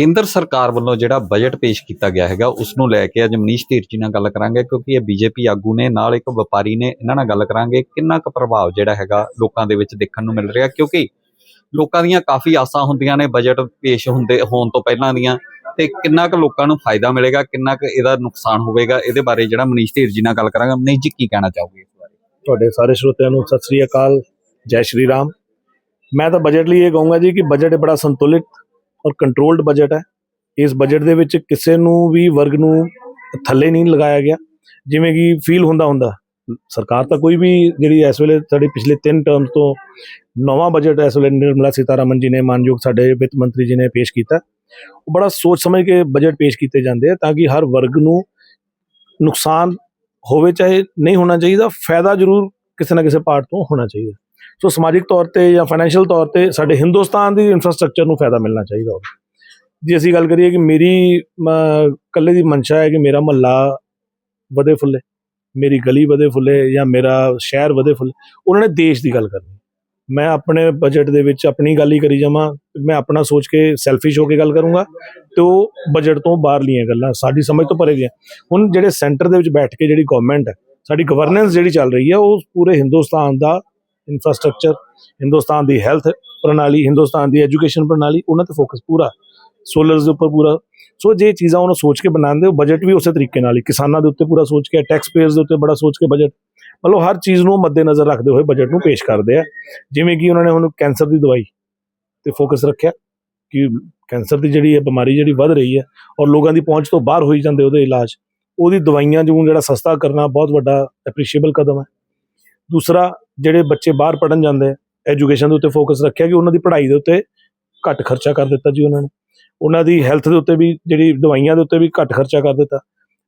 ਕੇਂਦਰ ਸਰਕਾਰ ਵੱਲੋਂ ਜਿਹੜਾ ਬਜਟ ਪੇਸ਼ ਕੀਤਾ ਗਿਆ ਹੈਗਾ ਉਸ ਨੂੰ ਲੈ ਕੇ ਅੱਜ ਮਨੀਸ਼ ਧੀਰ ਜੀ ਨਾਲ ਗੱਲ ਕਰਾਂਗੇ, ਕਿਉਂਕਿ ਇਹ ਬੀਜੇਪੀ ਆਗੂ ਨੇ, ਨਾਲ ਇੱਕ ਵਪਾਰੀ ਨੇ, ਇਹਨਾਂ ਨਾਲ ਗੱਲ ਕਰਾਂਗੇ, ਕਿੰਨਾ ਕੁ ਪ੍ਰਭਾਵ ਜਿਹੜਾ ਹੈਗਾ ਲੋਕਾਂ ਦੇ ਵਿੱਚ ਦੇਖਣ ਨੂੰ ਮਿਲ ਰਿਹਾ, ਕਿਉਂਕਿ ਲੋਕਾਂ ਦੀਆਂ ਕਾਫੀ ਆਸਾਂ ਹੁੰਦੀਆਂ ਨੇ ਬਜਟ ਪੇਸ਼ ਹੁੰਦੇ, ਹੋਣ ਤੋਂ ਪਹਿਲਾਂ ਦੀਆਂ, ਤੇ ਕਿੰਨਾ ਕੁ ਲੋਕਾਂ ਨੂੰ ਫਾਇਦਾ ਮਿਲੇਗਾ, ਕਿੰਨਾ ਕੁ ਇਹਦਾ ਨੁਕਸਾਨ ਹੋਵੇਗਾ, ਇਹਦੇ ਬਾਰੇ ਜਿਹੜਾ ਮਨੀਸ਼ ਧੀਰ ਜੀ ਨਾਲ ਗੱਲ ਕਰਾਂਗੇ। ਮਨੀਸ਼ ਜੀ, ਕੀ ਕਹਿਣਾ ਚਾਹੋਗੇ ਇਸ ਬਾਰੇ? ਤੁਹਾਡੇ ਸਾਰੇ ਸਰੋਤਿਆਂ ਨੂੰ ਸਤਿ ਸ੍ਰੀ ਅਕਾਲ, ਜੈ ਸ਼੍ਰੀ ਰਾਮ। ਮੈਂ ਤਾਂ ਬਜਟ ਲਈ ਇਹ ਕਹੂੰਗਾ ਜੀ ਕਿ ਬਜਟ ਬੜਾ ਸੰਤੁਲਿਤ ਔਰ ਕੰਟਰੋਲਡ ਬਜਟ ਹੈ। ਇਸ ਬਜਟ ਦੇ ਵਿੱਚ ਕਿਸੇ ਨੂੰ ਵੀ ਵਰਗ ਨੂੰ ਥੱਲੇ ਨਹੀਂ ਲਗਾਇਆ ਗਿਆ। ਜਿਵੇਂ ਕਿ ਫੀਲ ਹੁੰਦਾ ਹੁੰਦਾ। ਸਰਕਾਰ ਤਾਂ ਕੋਈ ਵੀ ਜਿਹੜੀ ਇਸ ਵੇਲੇ ਸਾਡੀ ਪਿਛਲੇ 3 ਟਰਮਸ ਤੋਂ ਨਵਾਂ ਬਜਟ ਇਸ ਵੇਲੇ ਨਿਰਮਲਾ ਸੀਤਾਰਮਨ ਜੀ ਨੇ, ਮਾਨਯੋਗ ਸਾਡੇ ਵਿੱਤ ਮੰਤਰੀ ਜੀ ਨੇ ਪੇਸ਼ ਕੀਤਾ। ਉਹ ਬੜਾ ਸੋਚ ਸਮਝ ਕੇ ਬਜਟ ਪੇਸ਼ ਕੀਤੇ ਜਾਂਦੇ ਆ ਤਾਂ ਕਿ ਹਰ ਵਰਗ ਨੂੰ ਨੁਕਸਾਨ ਹੋਵੇ, ਚਾਹੇ ਨਹੀਂ ਹੋਣਾ ਚਾਹੀਦਾ, ਫਾਇਦਾ ਜ਼ਰੂਰ ਕਿਸੇ ਨਾ ਕਿਸੇ ਪਾਰਟ ਤੋਂ ਹੋਣਾ ਚਾਹੀਦਾ। ਸੋ ਸਮਾਜਿਕ ਤੌਰ ਤੇ ਜਾਂ ਫਾਈਨੈਂਸ਼ੀਅਲ ਤੌਰ ਤੇ ਸਾਡੇ ਹਿੰਦੁਸਤਾਨ ਦੀ ਇਨਫਰਾਸਟ੍ਰਕਚਰ ਨੂੰ ਫਾਇਦਾ ਮਿਲਣਾ ਚਾਹੀਦਾ ਹੋਵੇ। ਜੇ ਅਸੀਂ ਗੱਲ ਕਰੀਏ ਕਿ ਮੇਰੀ ਮ- ਇਕੱਲੇ ਦੀ ਮਨਸ਼ਾ ਹੈ ਕਿ ਮੇਰਾ ਮਹੱਲਾ ਵਧੇ ਫੁੱਲੇ, ਮੇਰੀ ਗਲੀ ਵਧੇ ਫੁੱਲੇ ਜਾਂ ਮੇਰਾ ਸ਼ਹਿਰ ਵਧੇ ਫੁੱਲੇ, ਉਹਨਾਂ ਨੇ ਦੇਸ਼ ਦੀ ਗੱਲ ਕਰਨੀ। ਮੈਂ ਆਪਣੇ ਬਜਟ ਦੇ ਵਿੱਚ ਆਪਣੀ ਗੱਲ ਹੀ ਕਰੀ ਜਾਵਾਂ, ਮੈਂ ਆਪਣਾ ਸੋਚ ਕੇ ਸੈਲਫਿਸ਼ ਹੋ ਕੇ ਗੱਲ ਕਰੂੰਗਾ ਤੇ ਉਹ ਬਜਟ ਤੋਂ ਬਾਹਰਲੀਆਂ ਗੱਲਾਂ, ਸਾਡੀ ਸਮਝ ਤੋਂ ਪਰੇ ਦੀਆਂ ਹੁਣ ਜਿਹੜੇ ਸੈਂਟਰ ਦੇ ਵਿੱਚ ਬੈਠ ਕੇ ਜਿਹੜੀ ਗਵਰਨਮੈਂਟ ਹੈ, ਸਾਡੀ ਗਵਰਨੈਂਸ ਜਿਹੜੀ ਚੱਲ ਰਹੀ ਹੈ, ਉਹ ਪੂਰੇ ਹਿੰਦੁਸਤਾਨ ਦਾ ਇਨਫਰਾਸਟ੍ਰਕਚਰ ਹਿੰਦੁਸਤਾਨ ਦੀ ਹੈਲਥ ਪ੍ਰਣਾਲੀ ਹਿੰਦੁਸਤਾਨ ਦੀ ਐਜੂਕੇਸ਼ਨ ਪ੍ਰਣਾਲੀ, ਉਹਨਾਂ ਤੇ ਫੋਕਸ ਪੂਰਾ। ਸੋਲਰਸ ਦੇ ਉੱਪਰ ਪੂਰਾ। ਸੋ ਜੇ ਚੀਜ਼ਾਂ ਉਹਨੂੰ ਸੋਚ ਕੇ ਬਣਾਉਂਦੇ ਉਹ ਬਜਟ ਵੀ ਉਸੇ ਤਰੀਕੇ ਨਾਲ ਹੀ, ਕਿਸਾਨਾਂ ਦੇ ਉੱਤੇ ਪੂਰਾ ਸੋਚ ਕੇ ਟੈਕਸ ਪੇਅਰਸ ਦੇ ਉੱਤੇ ਬੜਾ ਸੋਚ ਕੇ ਬਜਟ ਮਤਲਬ ਹਰ ਚੀਜ਼ ਨੂੰ ਮੱਦੇਨਜ਼ਰ ਰੱਖਦੇ ਹੋਏ ਬਜਟ ਨੂੰ ਪੇਸ਼ ਕਰਦੇ ਆ। ਜਿਵੇਂ ਕਿ ਉਹਨਾਂ ਨੇ ਹੁਣ ਕੈਂਸਰ ਦੀ ਦਵਾਈ ਤੇ ਫੋਕਸ ਰੱਖਿਆ ਕਿ ਕੈਂਸਰ ਦੀ ਜਿਹੜੀ ਹੈ ਬਿਮਾਰੀ ਜਿਹੜੀ ਵੱਧ ਰਹੀ ਹੈ ਔਰ ਲੋਕਾਂ ਦੀ ਪਹੁੰਚ ਤੋਂ ਬਾਹਰ ਹੋਈ ਜਾਂਦੇ ਉਹਦੇ ਇਲਾਜ, ਉਹਦੀ ਦਵਾਈਆਂ ਨੂੰ ਜਿਹੜਾ ਸਸਤਾ ਕਰਨਾ ਬਹੁਤ ਵੱਡਾ ਐਪਰੀਸ਼ੀਏਬਲ ਕਦਮ ਹੈ। ਦੂਸਰਾ ਜਿਹੜੇ ਬੱਚੇ ਬਾਹਰ ਪੜਨ ਜਾਂਦੇ ਆ ਐਜੂਕੇਸ਼ਨ ਦੇ ਉੱਤੇ ਫੋਕਸ ਰੱਖਿਆ ਕਿ ਉਹਨਾਂ ਦੀ ਪੜ੍ਹਾਈ ਦੇ ਉੱਤੇ ਘੱਟ ਖਰਚਾ ਕਰ ਦਿੱਤਾ ਜੀ ਉਹਨਾਂ ਨੇ। ਉਹਨਾਂ ਦੀ ਹੈਲਥ ਦੇ ਉੱਤੇ ਵੀ ਜਿਹੜੀ ਦਵਾਈਆਂ ਦੇ ਉੱਤੇ ਵੀ ਘੱਟ ਖਰਚਾ ਕਰ ਦਿੱਤਾ।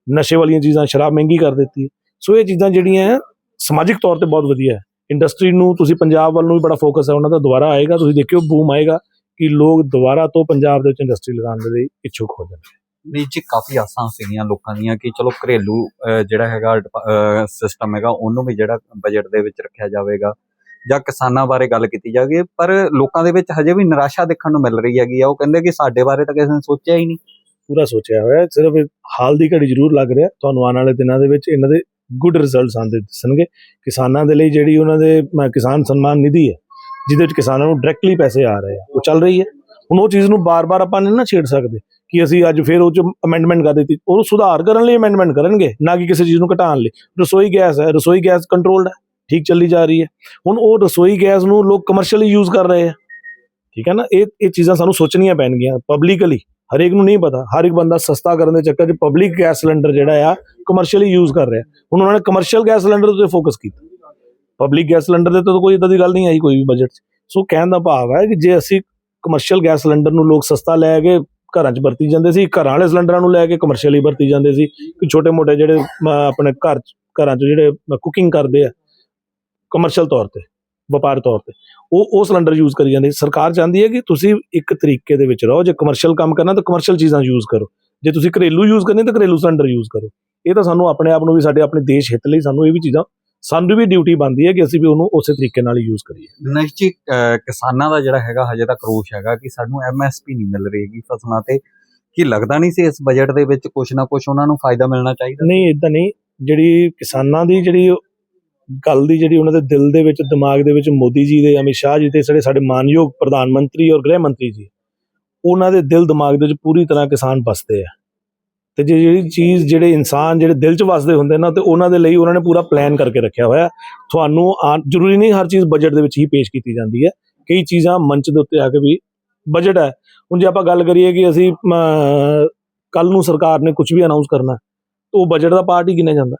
ਨਸ਼ੇ ਵਾਲੀਆਂ ਚੀਜ਼ਾਂ, ਸ਼ਰਾਬ ਮਹਿੰਗੀ ਕਰ ਦਿੱਤੀ। ਸੋ ਇਹ ਚੀਜ਼ਾਂ ਜਿਹੜੀਆਂ ਸਮਾਜਿਕ ਤੌਰ ਤੇ ਬਹੁਤ ਵਧੀਆ ਹੈ। ਇੰਡਸਟਰੀ ਨੂੰ ਤੁਸੀਂ ਪੰਜਾਬ ਵੱਲ ਨੂੰ ਵੀ ਬੜਾ ਫੋਕਸ ਹੈ, ਉਹਨਾਂ ਦਾ ਦੁਬਾਰਾ ਆਏਗਾ। ਤੁਸੀਂ ਦੇਖਿਓ ਬੂਮ ਆਏਗਾ ਕਿ ਲੋਕ ਦੁਬਾਰਾ ਤੋਂ ਪੰਜਾਬ ਦੇ ਵਿੱਚ ਇੰਡਸਟਰੀ ਲਗਾਉਣ ਦੇ ਲਈ ਇੱਛੁਕ ਹੋ ਜਾਣਗੇ। ਨਹੀਂ ਕਾਫੀ ਆਸਾਂ ਸੀਗੀਆਂ ਲੋਕਾਂ ਦੀਆਂ ਕਿ ਚਲੋ ਘਰੇਲੂ ਜਿਹੜਾ ਹੈਗਾ ਸਿਸਟਮ ਹੈਗਾ, ਉਹਨੂੰ ਵੀ ਜਿਹੜਾ ਬਜਟ ਦੇ ਵਿੱਚ ਰੱਖਿਆ ਜਾਵੇਗਾ। ਜਾਂ ਕਿਸਾਨਾਂ ਬਾਰੇ ਗੱਲ ਕੀਤੀ ਜਾਵੇ, ਪਰ ਲੋਕਾਂ ਦੇ ਵਿੱਚ ਹਜੇ ਵੀ ਨਿਰਾਸ਼ਾ ਦੇਖਣ ਨੂੰ ਮਿਲ ਰਹੀ ਹੈਗੀ ਆ। ਉਹ ਕਹਿੰਦੇ ਕਿ ਸਾਡੇ ਬਾਰੇ ਤਾਂ ਕਿਸੇ ਨੇ ਸੋਚਿਆ ਹੀ ਨਹੀਂ। ਪੂਰਾ ਸੋਚਿਆ ਹੋਇਆ ਸਿਰਫ ਹਾਲ ਦੀ ਘੜੀ ਜ਼ਰੂਰ ਲੱਗ ਰਿਹਾ। ਤੁਹਾਨੂੰ ਆਉਣ ਵਾਲੇ ਦਿਨਾਂ ਦੇ ਵਿੱਚ ਇਹਨਾਂ ਦੇ ਗੁੱਡ ਰਿਜ਼ਲਟਸ ਆਉਂਦੇ ਦਿਸਣਗੇ। ਕਿਸਾਨਾਂ ਦੇ ਲਈ ਜਿਹੜੀ ਉਹਨਾਂ ਦੇ ਕਿਸਾਨ ਸਨਮਾਨ ਨਿਧੀ ਹੈ, ਜਿਹਦੇ ਵਿੱਚ ਕਿਸਾਨਾਂ ਨੂੰ ਡਾਇਰੈਕਟਲੀ ਪੈਸੇ ਆ ਰਹੇ ਆ, ਉਹ ਚੱਲ ਰਹੀ ਹੈ। ਹੁਣ ਉਹ ਚੀਜ਼ ਨੂੰ ਬਾਰ-ਬਾਰ ਆਪਾਂ ਨਹੀਂ ਨਾ ਛੇੜ ਸਕਦੇ ਕਿ ਅਸੀਂ ਅੱਜ ਫਿਰ ਉਹ ਚ ਅਮੈਂਡਮੈਂਟ ਕਰ ਦਿੱਤੀ। ਉਹਨੂੰ ਸੁਧਾਰ ਕਰਨ ਲਈ ਅਮੈਂਡਮੈਂਟ ਕਰਨਗੇ, ਨਾ ਕਿ ਕਿਸੇ ਚੀਜ਼ ਨੂੰ ਘਟਾਉਣ ਲਈ। ਰਸੋਈ ਗੈਸ ਹੈ, ਰਸੋਈ ਗੈਸ ਕੰਟਰੋਲਡ ਹੈ, ਠੀਕ ਚੱਲੀ ਜਾ ਰਹੀ ਹੈ। ਹੁਣ ਉਹ ਰਸੋਈ ਗੈਸ ਨੂੰ ਲੋਕ ਕਮਰਸ਼ੀਅਲੀ ਯੂਜ਼ ਕਰ ਰਹੇ ਆ। ਠੀਕ ਹੈ ਨਾ? ਇਹ ਇਹ ਚੀਜ਼ਾਂ ਸਾਨੂੰ ਸੋਚਣੀਆਂ ਪੈਣਗੀਆਂ ਪਬਲਿਕਲੀ ਹਰੇਕ ਨੂੰ ਨਹੀਂ ਪਤਾ। ਹਰ ਇੱਕ ਬੰਦਾ ਸਸਤਾ ਕਰਨ ਦੇ ਚੱਕਰ 'ਚ ਪਬਲਿਕ ਗੈਸ ਸਿਲੰਡਰ ਜਿਹੜਾ ਆ ਕਮਰਸ਼ੀਅਲੀ ਯੂਜ਼ ਕਰ ਰਿਹਾ। ਹੁਣ ਉਹਨਾਂ ਨੇ ਕਮਰਸ਼ੀਅਲ ਗੈਸ ਸਿਲੰਡਰ ਉੱਤੇ ਫੋਕਸ ਕੀਤਾ। ਪਬਲਿਕ ਗੈਸ ਸਿਲੰਡਰ ਦੇ ਤਾਂ ਕੋਈ ਇਦਾਂ ਦੀ ਗੱਲ ਨਹੀਂ ਆਈ, ਕੋਈ ਵੀ ਬਜਟ 'ਚ। ਸੋ ਕਹਿਣ ਦਾ ਭਾਵ ਹੈ ਕਿ ਜੇ ਅਸੀਂ ਕਮਰਸ਼ੀਅਲ ਗੈਸ ਸਿਲੰਡਰ ਨੂੰ ਲੋਕ ਸਸਤਾ ਲੈ ਕੇ ਘਰਾਂ 'ਚ ਵਰਤੀ ਜਾਂਦੇ ਸੀ, ਘਰਾਂ ਵਾਲੇ ਸਿਲੰਡਰਾਂ ਨੂੰ ਲੈ ਕੇ ਕਮਰਸ਼ੀਅਲੀ ਵਰਤੀ ਜਾਂਦੇ ਸੀ। ਕਿ ਛੋਟੇ-ਮੋਟੇ ਜਿਹੜੇ ਆਪਣੇ ਘਰ 'ਚ, ਘਰਾਂ 'ਚ ਜਿਹੜੇ ਕੁਕਿੰਗ ਕਰਦੇ ਆ ਕਮਰਸ਼ੀਅਲ ਤੌਰ ਤੇ, ਵਪਾਰ ਤੌਰ ਤੇ, ਉਹ ਉਹ ਸਿਲੰਡਰ ਯੂਜ਼ ਕਰੀ ਜਾਂਦੇ ਸਰਕਾਰ ਚਾਹੁੰਦੀ ਹੈ ਕਿ ਤੁਸੀਂ ਇੱਕ ਤਰੀਕੇ ਦੇ ਵਿੱਚ ਰਹੋ। ਜੇ ਕਮਰਸ਼ੀਅਲ ਕੰਮ ਕਰਨਾ ਤਾਂ ਕਮਰਸ਼ੀਅਲ ਚੀਜ਼ਾਂ ਯੂਜ਼ ਕਰੋ। ਜੇ ਤੁਸੀਂ ਘਰੇਲੂ ਯੂਜ਼ ਕਰਨੀ ਤਾਂ ਘਰੇਲੂ ਸਿਲੰਡਰ ਯੂਜ਼ ਕਰੋ। ਇਹ ਤਾਂ ਸਾਨੂੰ ਆਪਣੇ ਆਪ ਨੂੰ ਵੀ, ਸਾਡੇ ਆਪਣੇ ਦੇਸ਼ ਹਿੱਤ ਲਈ ਸਾਨੂੰ ਇਹ ਵੀ ਚੀਜ਼ਾਂ ਸਾਨੂੰ ਵੀ ਡਿਊਟੀ ਬਣਦੀ ਹੈ ਕਿ ਅਸੀਂ ਵੀ ਉਹਨੂੰ ਉਸੇ ਤਰੀਕੇ ਨਾਲ ਯੂਜ਼ ਕਰੀਏ। ਨਹੀਂ ਜੀ ਕਿਸਾਨਾਂ ਦਾ ਜਿਹੜਾ ਹੈਗਾ ਹਜੇ ਤੱਕ ਰੋਸ਼ ਹੈਗਾ ਕਿ ਸਾਨੂੰ ਐਮਐਸਪੀ ਨਹੀਂ ਮਿਲ ਰਹੀ ਫਸਲਾਂ ਤੇ ਕੀ ਲੱਗਦਾ ਨਹੀਂ ਸੀ ਇਸ ਬਜਟ ਦੇ ਵਿੱਚ ਕੁਝ ਨਾ ਕੁਝ ਉਹਨਾਂ ਨੂੰ ਫਾਇਦਾ ਮਿਲਣਾ ਚਾਹੀਦਾ? ਨਹੀਂ ਇਦਾਂ ਨਹੀਂ। ਜਿਹੜੀ ਕਿਸਾਨਾਂ ਦੀ ਜਿਹੜੀ ਗੱਲ ਦੀ ਜਿਹੜੀ ਉਹਨਾਂ ਦੇ ਦਿਲ ਦੇ ਵਿੱਚ ਦਿਮਾਗ ਦੇ ਵਿੱਚ ਮੋਦੀ ਜੀ ਦੇ ਅਮਿਤ ਸ਼ਾਹ ਜੀ ਤੇ ਸਾਡੇ ਸਾਡੇ ਮਾਨਯੋਗ ਪ੍ਰਧਾਨ ਮੰਤਰੀ ਔਰ ਗ੍ਰਹਿ ਮੰਤਰੀ ਜੀ ਉਹਨਾਂ ਦੇ ਦਿਲ ਦਿਮਾਗ ਦੇ ਵਿੱਚ ਪੂਰੀ ਤਰ੍ਹਾਂ ਕਿਸਾਨ ਵਸਦੇ ਆ। ਤੇ ਜੇ ਜਿਹੜੀ ਚੀਜ਼ ਜਿਹੜੇ ਇਨਸਾਨ ਜਿਹੜੇ ਦਿਲ 'ਚ ਵਸਦੇ ਹੁੰਦੇ ਨਾ, ਤੇ ਉਹਨਾਂ ਦੇ ਲਈ ਉਹਨਾਂ ਨੇ ਪੂਰਾ ਪਲਾਨ ਕਰਕੇ ਰੱਖਿਆ ਹੋਇਆ ਤੁਹਾਨੂੰ ਆ- ਜ਼ਰੂਰੀ ਨਹੀਂ ਹਰ ਚੀਜ਼ ਬਜਟ ਦੇ ਵਿੱਚ ਹੀ ਪੇਸ਼ ਕੀਤੀ ਜਾਂਦੀ ਹੈ। ਕਈ ਚੀਜ਼ਾਂ ਮੰਚ ਦੇ ਉੱਤੇ ਆ ਕੇ ਵੀ ਬਜਟ ਹੈ। ਹੁਣ ਜੇ ਆਪਾਂ ਗੱਲ ਕਰੀਏ ਕਿ ਅਸੀਂ ਕੱਲ ਨੂੰ ਸਰਕਾਰ ਨੇ ਕੁਝ ਵੀ ਅਨਾਉਂਸ ਕਰਨਾ, ਤਾਂ ਉਹ ਬਜਟ ਦਾ ਪਾਰਟ ਹੀ ਗਿਣਿਆ ਜਾਂਦਾ?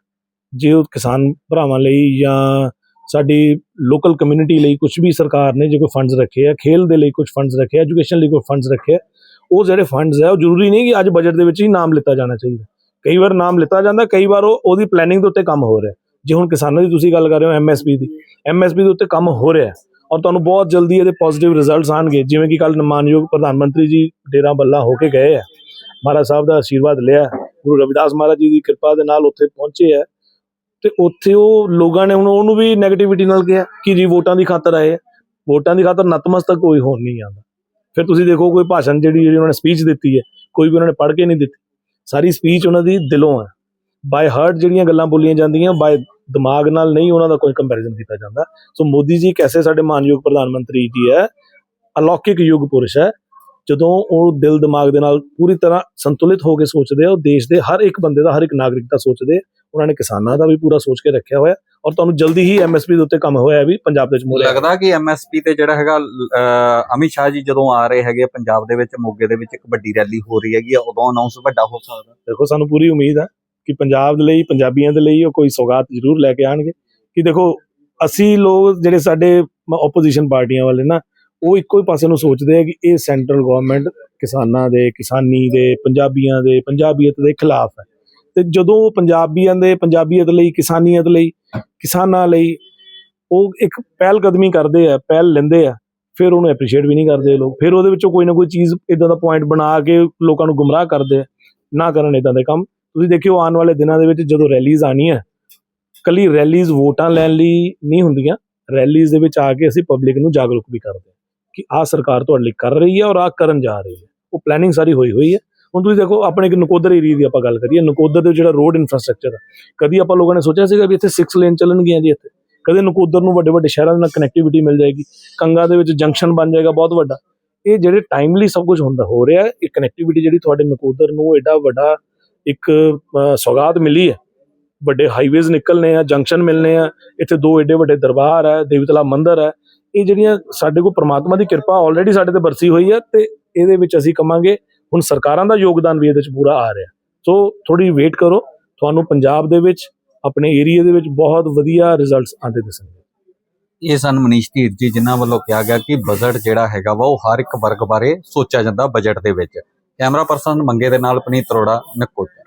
ਜੇ ਉਹ ਕਿਸਾਨ ਭਰਾਵਾਂ ਲਈ ਜਾਂ ਸਾਡੀ ਲੋਕਲ ਕਮਿਊਨਿਟੀ ਲਈ ਕੁਝ ਵੀ ਸਰਕਾਰ ਨੇ ਜੇ ਕੋਈ ਫੰਡਸ ਰੱਖੇ ਆ, ਖੇਲ ਦੇ ਲਈ ਕੁਝ ਫੰਡਸ ਰੱਖੇ ਆ ਐਜੂਕੇਸ਼ਨ ਲਈ ਕੋਈ ਫੰਡਸ ਰੱਖੇ ਆ ਉਹ ਜਿਹੜੇ ਫੰਡਸ ਹੈ, ਉਹ ਜ਼ਰੂਰੀ ਨਹੀਂ ਕਿ ਅੱਜ ਬਜਟ ਦੇ ਵਿੱਚ ਹੀ ਨਾਮ ਲਿੱਤਾ ਜਾਣਾ ਚਾਹੀਦਾ। ਕਈ ਵਾਰ ਨਾਮ ਲਿੱਤਾ ਜਾਂਦਾ, ਕਈ ਵਾਰ ਉਹ ਉਹਦੀ ਪਲੈਨਿੰਗ ਦੇ ਉੱਤੇ ਕੰਮ ਹੋ ਰਿਹਾ। ਜੇ ਹੁਣ ਕਿਸਾਨਾਂ ਦੀ ਤੁਸੀਂ ਗੱਲ ਕਰ ਰਹੇ ਹੋ ਐਮਐਸਪੀ ਦੀ ਐਮਐਸਪੀ ਦੇ ਉੱਤੇ ਕੰਮ ਹੋ ਰਿਹਾ ਔਰ ਤੁਹਾਨੂੰ ਬਹੁਤ ਜਲਦੀ ਇਹਦੇ ਪੋਜ਼ਿਟਿਵ ਰਿਜ਼ਲਟਸ ਆਣਗੇ। ਜਿਵੇਂ ਕਿ ਕੱਲ ਮਾਨਯੋਗ ਪ੍ਰਧਾਨ ਮੰਤਰੀ ਜੀ ਡੇਰਾ ਬੱਲਾ ਹੋ ਕੇ ਗਏ ਆ ਮਹਾਰਾਜ ਸਾਹਿਬ ਦਾ ਆਸ਼ੀਰਵਾਦ ਲਿਆ ਗੁਰੂ ਰਵਿਦਾਸ ਮਹਾਰਾਜ ਜੀ ਦੀ ਕਿਰਪਾ ਦੇ ਨਾਲ ਉੱਥੇ ਪਹੁੰਚੇ ਆ ਤੇ ਉੱਥੇ ਉਹ ਲੋਕਾਂ ਨੇ ਹੁਣ ਉਹਨੂੰ ਵੀ 네ਗੇਟਿਵਿਟੀ ਨਾਲ ਕਿਹਾ ਕਿ ਜੀ ਵੋਟਾਂ ਦੀ ਖਾਤਰ ਆਏ ਆ ਵੋਟਾਂ ਦੀ ਖਾਤਰ ਨਤਮਸਤਕ ਕੋਈ ਹੋਣ ਨਹੀਂ ਆਉਂਦਾ। ਫਿਰ ਤੁਸੀਂ ਦੇਖੋ ਕੋਈ ਭਾਸ਼ਣ ਜਿਹੜੀ ਜਿਹੜੀ ਉਹਨਾਂ ਨੇ ਸਪੀਚ ਦਿੱਤੀ ਹੈ, ਕੋਈ ਵੀ ਉਹਨਾਂ ਨੇ ਪੜ੍ਹ ਕੇ ਨਹੀਂ ਦਿੱਤੀ। ਸਾਰੀ ਸਪੀਚ ਉਹਨਾਂ ਦੀ ਦਿਲੋਂ ਹੈ। ਬਾਈ ਹਾਰਟ ਜਿਹੜੀਆਂ ਗੱਲਾਂ ਬੋਲੀਆਂ ਜਾਂਦੀਆਂ ਬਾਈ ਦਿਮਾਗ ਨਾਲ ਨਹੀਂ ਉਹਨਾਂ ਦਾ ਕੋਈ ਕੰਪੈਰੀਜ਼ਨ ਕੀਤਾ ਜਾਂਦਾ। ਸੋ ਮੋਦੀ ਜੀ ਇੱਕ ਐਸੇ ਸਾਡੇ ਮਾਨਯੋਗ ਪ੍ਰਧਾਨ ਮੰਤਰੀ ਜੀ ਹੈ, ਅਲੌਕਿਕ ਯੁੱਗ ਪੁਰਸ਼ ਹੈ। ਜਦੋਂ ਉਹ ਦਿਲ ਦਿਮਾਗ ਦੇ ਨਾਲ ਪੂਰੀ ਤਰ੍ਹਾਂ ਸੰਤੁਲਿਤ ਹੋ ਕੇ ਸੋਚਦੇ ਆ, ਉਹ ਦੇਸ਼ ਦੇ ਹਰ ਇੱਕ ਬੰਦੇ ਦਾ, ਹਰ ਇੱਕ ਨਾਗਰਿਕ ਦਾ ਸੋਚਦੇ ਉਹਨਾਂ ਨੇ ਕਿਸਾਨਾਂ ਦਾ ਵੀ ਪੂਰਾ ਸੋਚ ਕੇ ਰੱਖਿਆ ਹੋਇਆ। ਔਰ ਤੁਹਾਨੂੰ ਜਲਦੀ ਹੀ ਐਮਐਸਪੀ ਦੇ ਉੱਤੇ ਕੰਮ ਹੋਇਆ ਵੀ ਪੰਜਾਬ ਦੇ ਵਿੱਚ ਮੋਰੇ ਲੱਗਦਾ ਕਿ ਐਮਐਸਪੀ ਤੇ ਜਿਹੜਾ ਹੈਗਾ ਅਮਿਤ ਸ਼ਾਹ ਜੀ ਜਦੋਂ ਆ ਰਹੇ ਹੈਗੇ ਪੰਜਾਬ ਦੇ ਵਿੱਚ ਮੋਗੇ ਦੇ ਵਿੱਚ ਇੱਕ ਵੱਡੀ ਰੈਲੀ ਹੋ ਰਹੀ ਹੈਗੀ ਉਦੋਂ ਅਨਾਉਂਸ ਵੱਡਾ ਹੋ ਸਕਦਾ। ਦੇਖੋ ਸਾਨੂੰ ਪੂਰੀ ਉਮੀਦ ਹੈ ਕਿ ਪੰਜਾਬ ਦੇ ਲਈ ਪੰਜਾਬੀਆਂ ਦੇ ਲਈ ਉਹ ਕੋਈ ਸੌਗਾਤ ਜ਼ਰੂਰ ਲੈ ਕੇ ਆਣਗੇ। ਕਿ ਦੇਖੋ ਅਸੀਂ ਲੋਕ ਜਿਹੜੇ ਸਾਡੇ ਆਪੋਜੀਸ਼ਨ ਪਾਰਟੀਆਂ ਵਾਲੇ ਨਾ ਉਹ ਇੱਕੋ ਹੀ ਪਾਸੇ ਨੂੰ ਸੋਚਦੇ ਆ ਕਿ ਇਹ ਸੈਂਟਰਲ ਗਵਰਨਮੈਂਟ ਕਿਸਾਨਾਂ ਦੇ ਕਿਸਾਨੀ ਦੇ ਪੰਜਾਬੀਆਂ ਦੇ ਪੰਜਾਬੀਅਤ ਦੇ ਖਿਲਾਫ ਹੈ। ਤੇ ਜਦੋਂ ਉਹ ਪੰਜਾਬੀਆਂ ਦੇ ਪੰਜਾਬੀਅਤ ਲਈ ਕਿਸਾਨੀਅਤ ਲਈ ਕਿਸਾਨਾਂ ਲਈ ਉਹ ਇੱਕ ਪਹਿਲ ਕਦਮੀ ਕਰਦੇ ਆ, ਪਹਿਲ ਲੈਂਦੇ ਆ, ਫਿਰ ਉਹਨੂੰ ਐਪਰੀਸ਼ੀਏਟ ਵੀ ਨਹੀਂ ਕਰਦੇ ਲੋਕ, ਫਿਰ ਉਹਦੇ ਵਿੱਚੋਂ ਕੋਈ ਨਾ ਕੋਈ ਚੀਜ਼ ਇਦਾਂ ਦਾ ਪੁਆਇੰਟ ਬਣਾ ਕੇ ਲੋਕਾਂ ਨੂੰ ਗੁੰਮਰਾਹ ਕਰਦੇ ਆ, ਨਾ ਕਰਨ ਇਦਾਂ ਦੇ ਕੰਮ। ਤੁਸੀਂ ਦੇਖਿਓ ਆਉਣ ਵਾਲੇ ਦਿਨਾਂ ਦੇ ਵਿੱਚ ਜਦੋਂ ਰੈਲੀਜ਼ ਆਣੀਆਂ ਕੱਲੀ ਰੈਲੀਜ਼ ਵੋਟਾਂ ਲੈਣ ਲਈ ਨਹੀਂ ਹੁੰਦੀਆਂ ਰੈਲੀਜ਼ ਦੇ ਵਿੱਚ ਆ ਕੇ ਅਸੀਂ ਪਬਲਿਕ ਨੂੰ ਜਾਗਰੂਕ ਵੀ ਕਰਦੇ ਹਾਂ ਕਿ ਆਹ ਸਰਕਾਰ ਤੁਹਾਡੇ ਲਈ ਕਰ ਰਹੀ ਹੈ ਔਰ ਆਹ ਕਰਨ ਜਾ ਰਹੀ ਹੈ ਉਹ ਪਲੈਨਿੰਗ ਸਾਰੀ ਹੋਈ ਹੋਈ ਹੈ ਹੁਣ ਤੁਸੀਂ ਦੇਖੋ, ਆਪਣੇ ਇੱਕ ਨਕੋਦਰ ਏਰੀਆ ਦੀ ਆਪਾਂ ਗੱਲ ਕਰੀਏ, ਨਕੋਦਰ ਦੇ ਜਿਹੜਾ ਰੋਡ ਇਨਫਰਾਸਟ੍ਰਕਚਰ ਆ, ਕਦੀ ਆਪਾਂ ਲੋਕਾਂ ਨੇ ਸੋਚਿਆ ਸੀਗਾ ਵੀ ਇੱਥੇ 6 ਲੇਨ ਚੱਲਣਗੀਆਂ ਜੀ ਇੱਥੇ? ਕਦੇ ਨਕੋਦਰ ਨੂੰ ਵੱਡੇ ਵੱਡੇ ਸ਼ਹਿਰਾਂ ਨਾਲ ਕਨੈਕਟੀਵਿਟੀ ਮਿਲ ਜਾਏਗੀ, ਕੰਗਾ ਦੇ ਵਿੱਚ ਜੰਕਸ਼ਨ ਬਣ ਜਾਏਗਾ ਬਹੁਤ ਵੱਡਾ। ਇਹ ਜਿਹੜੇ ਟਾਈਮਲੀ ਸਭ ਕੁਝ ਹੁੰਦਾ, ਹੋ ਰਿਹਾ, ਇਹ ਕਨੈਕਟੀਵਿਟੀ ਜਿਹੜੀ ਤੁਹਾਡੇ ਨਕੋਦਰ ਨੂੰ ਐਡਾ ਵੱਡਾ ਇੱਕ ਸੌਗਾਤ ਮਿਲੀ ਹੈ। ਵੱਡੇ ਹਾਈਵੇਜ਼ ਨਿਕਲਨੇ ਆ ਜੰਕਸ਼ਨ ਮਿਲਨੇ ਆ, ਇੱਥੇ ਦੋ ਐਡੇ ਵੱਡੇ ਦਰਬਾਰ ਹੈ ਦੇਵਤਲਾ ਮੰਦਿਰ ਹੈ ਇਹ ਜਿਹੜੀਆਂ ਸਾਡੇ ਕੋਲ ਪ੍ਰਮਾਤਮਾ ਦੀ ਕਿਰਪਾ ਆਲਰੇਡੀ ਸਾਡੇ ਤੇ ਬਰਸੀ ਹੋਈ ਹੈ ਤੇ ਇਹਦੇ ਵਿੱਚ ਅਸੀਂ ਕਮਾਂਗੇ। ਹੁਣ ਸਰਕਾਰਾਂ ਦਾ ਯੋਗਦਾਨ ਵੀ ਇਹਦੇ ਵਿੱਚ ਪੂਰਾ ਆ ਰਿਹਾ। ਸੋ ਥੋੜੀ ਵੇਟ ਕਰੋ। ਤੁਹਾਨੂੰ ਪੰਜਾਬ ਦੇ ਵਿੱਚ, ਆਪਣੇ ਏਰੀਆ ਦੇ ਵਿੱਚ ਬਹੁਤ ਵਧੀਆ ਰਿਜ਼ਲਟਸ ਆਉਂਦੇ ਦਿਸਣਗੇ। ਇਹ ਸਨ ਮਨੀਸ਼ ਧੀਰ ਜੀ, ਜਿਨ੍ਹਾਂ ਵੱਲੋਂ ਕਿਹਾ ਗਿਆ ਕਿ ਬਜਟ ਜਿਹੜਾ ਹੈਗਾ ਵਾ, ਉਹ ਹਰ ਇੱਕ ਵਰਗ ਬਾਰੇ ਸੋਚਿਆ ਜਾਂਦਾ ਬਜਟ ਦੇ ਵਿੱਚ। ਕੈਮਰਾ ਪਰਸਨ ਮੰਗੇ ਦੇ ਨਾਲ ਪਨੀਤ ਅਰੋੜਾ, ਨਕੋਦਰ।